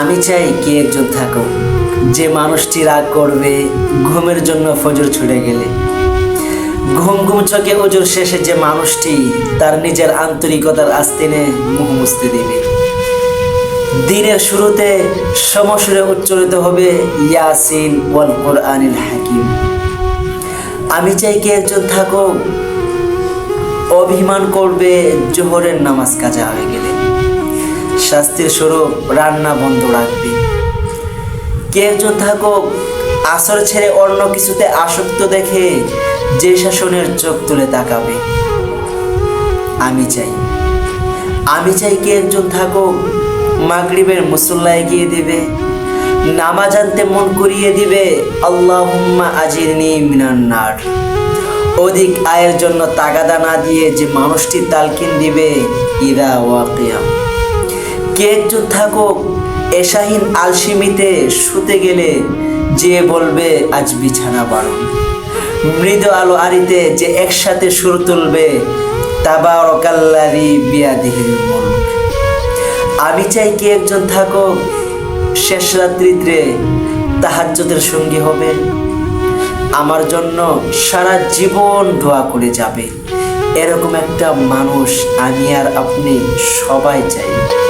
আমি চাই কে একজন থাকো যে মানুষটি রাগ করবে, ঘুমের জন্য ফজর ছুটে গেলে। ঘুম ঘুম চোখে ওজোর শেষে যে মানুষটি তার নিজের আন্তরিকতার আস্তিনে মুখ মুছতে দিবে। দিনের শুরুতে সমসুরে উচ্চারিত হবে ইয়াসিন ওয়াল কোরআনিল হাকিম। আমি চাই কে একজন থাকো অভিমান করবে, জোহরের নামাজ কাজা হয়ে গেলে। শাস্তির স্বরূপ রান্না বন্ধ রাখবে। কে একজন থাকুক, আসর ছেড়ে অন্য কিছুতে আসক্ত দেখে যে শাসনের চোখ তুলে তাকাবে। আমি চাই। আমি চাই কে একজন থাকুক, মাগরিবের মুসল্লায় গিয়ে দিবে, নামাজ আনতে মন করিয়ে দিবে, আল্লাহুম্মা আজিরনি মিনান্নার অধিক আয়ের জন্য তাগাদা না দিয়ে যে মানুষটি তালকিন দিবে, ইদা ওয়াকিয়াম কে একজন থাকুক এশাহীন আলসিমিতে শুতে গেলে যে বলবে, আজ বিছানা বারণ। মৃদু আলো আরিতে যে একসাথে সুর তুলবে তাবারকাল্লারি বিয়াদিহিল মুলক। আমি চাই কে একজন থাকুক শেষ রাত্রিতে তাহাজ্জুদের সঙ্গী হবে। আমার জন্য সারা জীবন দোয়া করে যাবে। এরকম একটা মানুষ আমি আর আপনি সবাই চাই।